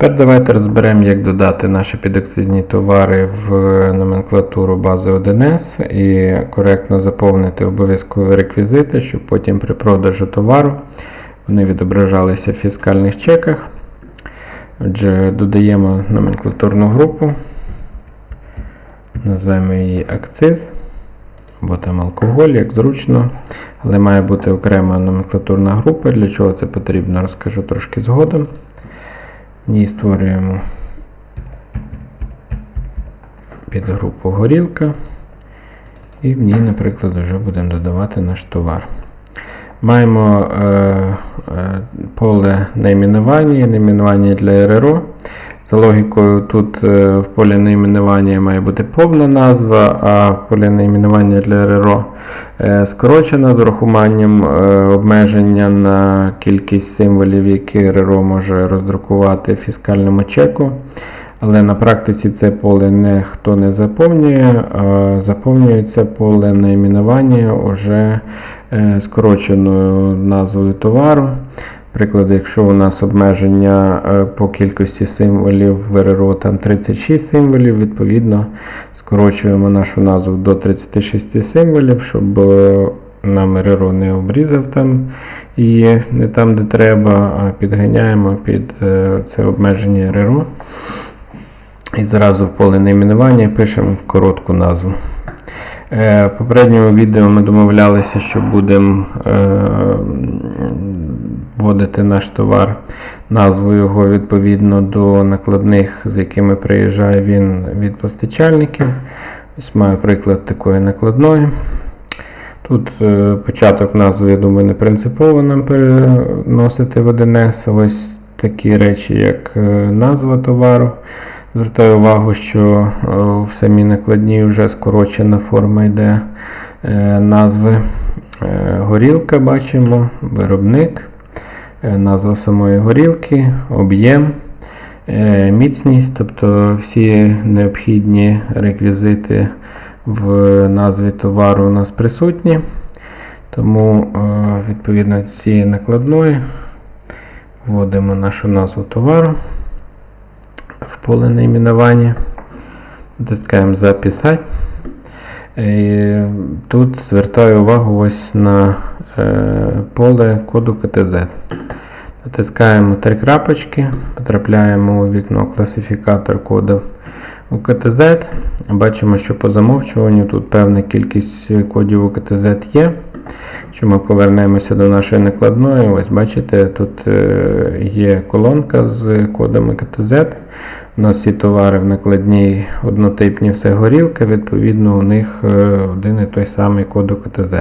Тепер давайте розберемо, як додати наші підакцизні товари в номенклатуру бази 1С і коректно заповнити обов'язкові реквізити, щоб потім при продажу товару вони відображалися в фіскальних чеках. Отже, додаємо номенклатурну групу, назвемо її акциз, або там алкоголь, як зручно, але має бути окрема номенклатурна група. Для чого це потрібно, розкажу трошки згодом. Ній створюємо підгрупу горілка. І в ній, наприклад, вже будемо додавати наш товар. Маємо е, е, поле найменування, найменування для РРО. За логікою, тут е, в полі найменування має бути повна назва, а в полі найменування для РРО е, скорочена з урахуванням е, обмеження на кількість символів, які РРО може роздрукувати в фіскальному чеку. Але на практиці це поле ніхто не заповнює, а заповнюється поле найменування уже скороченою назвою товару. Приклад, якщо у нас обмеження е, по кількості символів в РРО там 36 символів, відповідно скорочуємо нашу назву до 36 символів, щоб е, нам РРО не обрізав там і не там, де треба, а підганяємо під е, це обмеження РРО. І зразу в поле найменування пишемо коротку назву. В попередньому відео ми домовлялися, що будемо вводити наш товар, назву його відповідно до накладних, з якими приїжджає він від постачальників. Ось маю приклад такої накладної. Тут е, початок назви, я думаю, не принципово нам переносити в 1С. Ось такі речі, як е, назва товару. Звертаю увагу, що е, в самій накладній вже скорочена форма йде назви. Горілка бачимо, виробник, назва самої горілки, об'єм, е, міцність, тобто всі необхідні реквізити в назві товару у нас присутні. Тому, е, відповідно цієї накладної вводимо нашу назву товару в поле найменування. Натискаємо Записати. Тут звертаю увагу ось на е, поле коду КТЗ. Натискаємо три крапочки, потрапляємо у вікно класифікатор кодів у КТЗ. Бачимо, що по замовчуванню тут певна кількість кодів у КТЗ є. Якщо ми повернемося до нашої накладної, ось бачите, тут е, є колонка з кодами КТЗ. У нас всі товари в накладній однотипні все горілка, відповідно, у них е, один і той самий код УКТЗ.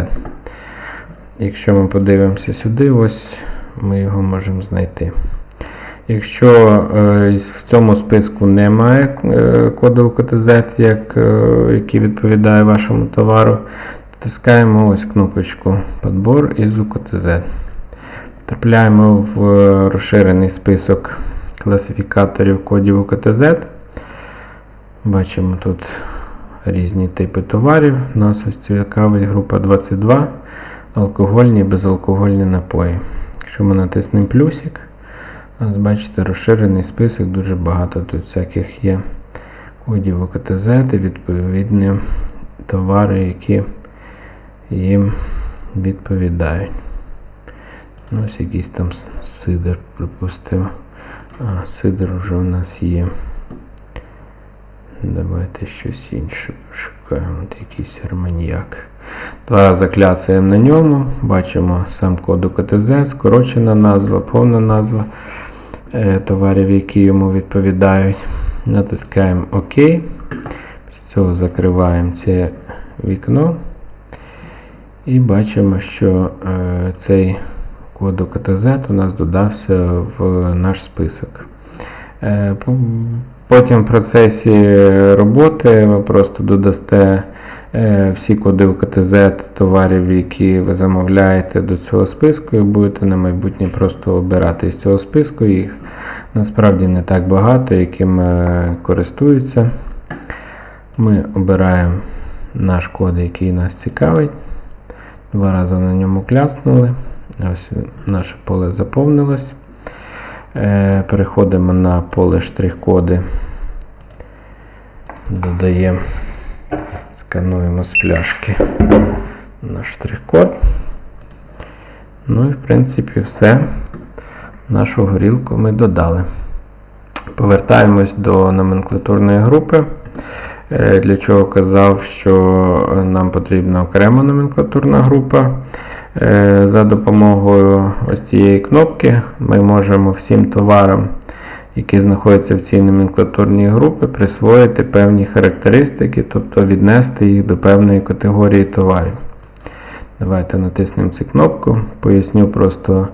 Якщо ми подивимося сюди, ось ми його можемо знайти. Якщо е, в цьому списку немає е, коду УКТЗ, як, е, який відповідає вашому товару, натискаємо ось кнопочку Подбор із УКТЗ. Трапляємо в розширений список класифікаторів кодів УКТЗ. Бачимо тут різні типи товарів. У нас ось цікавить група 22 алкогольні і безалкогольні напої. Якщо ми натиснемо плюсик, ось бачите, розширений список, дуже багато тут всяких є кодів УКТЗ і відповідні товари, які їм відповідають. Ну, Ось якийсь там сидр, припустимо. А, сидр вже в нас є. Давайте щось інше пошукаємо. От якийсь арманьяк. Два рази кляцаємо на ньому. Бачимо сам код УКТЗ, скорочена назва, повна назва е, товарів, які йому відповідають. Натискаємо ОК. Після цього закриваємо це вікно. І бачимо, що е, цей код УКТЗ у нас додався в наш список. Е, Потім в процесі роботи ви просто додасте всі коди УКТЗ товарів, які ви замовляєте до цього списку, і будете на майбутнє просто обирати із цього списку. Їх насправді не так багато, яким е, користуються. Ми обираємо наш код, який нас цікавить. Два рази на ньому кляснули. Ось наше поле заповнилось. Е, Переходимо на поле штрих-коди. Додаємо, скануємо з пляшки наш штрих-код. Ну і в принципі все. Нашу горілку ми додали. Повертаємось до номенклатурної групи. Е, Для чого казав, що нам потрібна окрема номенклатурна група. Е, За допомогою ось цієї кнопки ми можемо всім товарам, які знаходяться в цій номенклатурній групі, присвоїти певні характеристики, тобто віднести їх до певної категорії товарів. Давайте натиснемо цю кнопку, поясню просто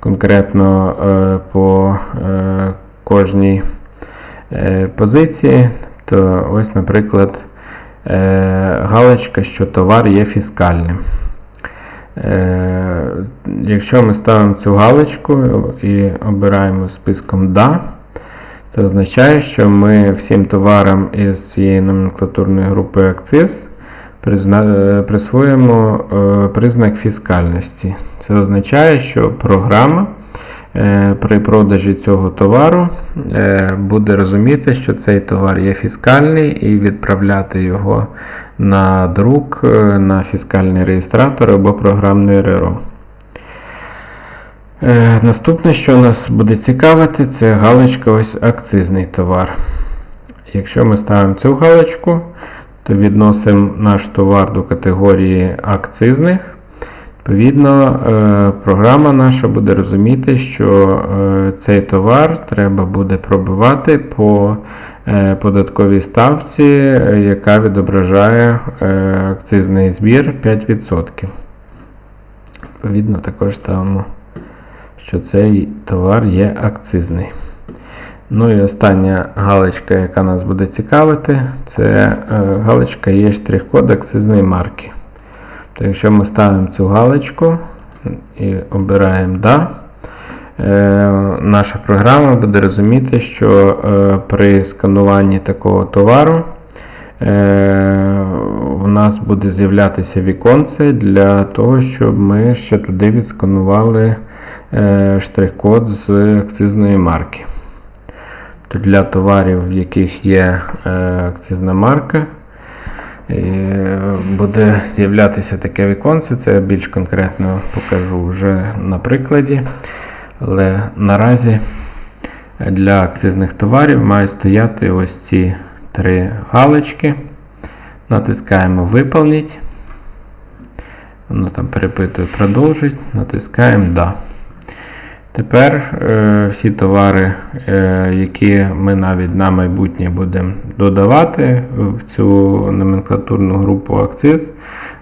конкретно е, по е, кожній е, позиції. То ось, наприклад, е, галочка, що товар є фіскальним. Е, Якщо ми ставимо цю галочку і обираємо списком Да, це означає, що ми всім товарам із цієї номенклатурної групи акциз е, присвоїмо е, признак фіскальності. Це означає, що програма е, при продажі цього товару буде розуміти, що цей товар є фіскальний, і відправляти його на друк на фіскальний реєстратор або програмний РРО. Е, Наступне, що нас буде цікавити, це галочка ось акцизний товар. Якщо ми ставимо цю галочку, то відносимо наш товар до категорії акцизних. Відповідно, е, програма наша буде розуміти, що е, цей товар треба буде пробивати по податковій ставці, яка відображає акцизний збір 5%. Відповідно, також ставимо, що цей товар є акцизний. Ну і остання галочка, яка нас буде цікавити, це е, галочка є штрих-код акцизної марки. То якщо ми ставимо цю галочку і обираємо Да, е, наша програма буде розуміти, що е, при скануванні такого товару у нас буде з'являтися віконце для того, щоб ми ще туди відсканували штрих-код з акцизної марки. Для товарів, в яких є е, акцизна марка, е, буде з'являтися таке віконце. Це я більш конкретно покажу вже на прикладі. Але наразі для акцизних товарів мають стояти ось ці три галочки. Натискаємо Виповніть. Воно там перепитує продовжить, натискаємо Да. Тепер е, всі товари, е, які ми навіть на майбутнє будемо додавати в цю номенклатурну групу акциз,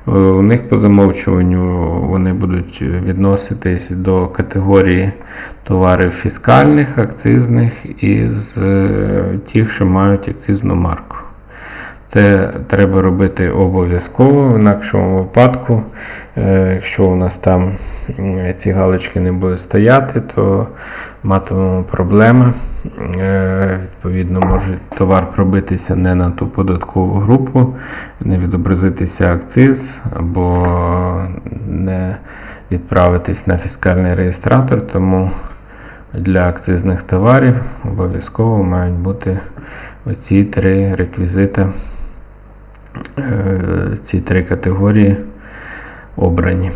е, у них по замовчуванню вони будуть відноситись до категорії товарів фіскальних, акцизних і з тих, що мають акцизну марку. Це треба робити обов'язково, в інакшому випадку, якщо у нас там ці галочки не будуть стояти, то матимемо проблеми. Е, Відповідно, може товар пробитися не на ту податкову групу, не відобразитися акциз або не відправитись на фіскальний реєстратор. Тому для акцизних товарів обов'язково мають бути оці три реквізити, е, ці три категорії обрані.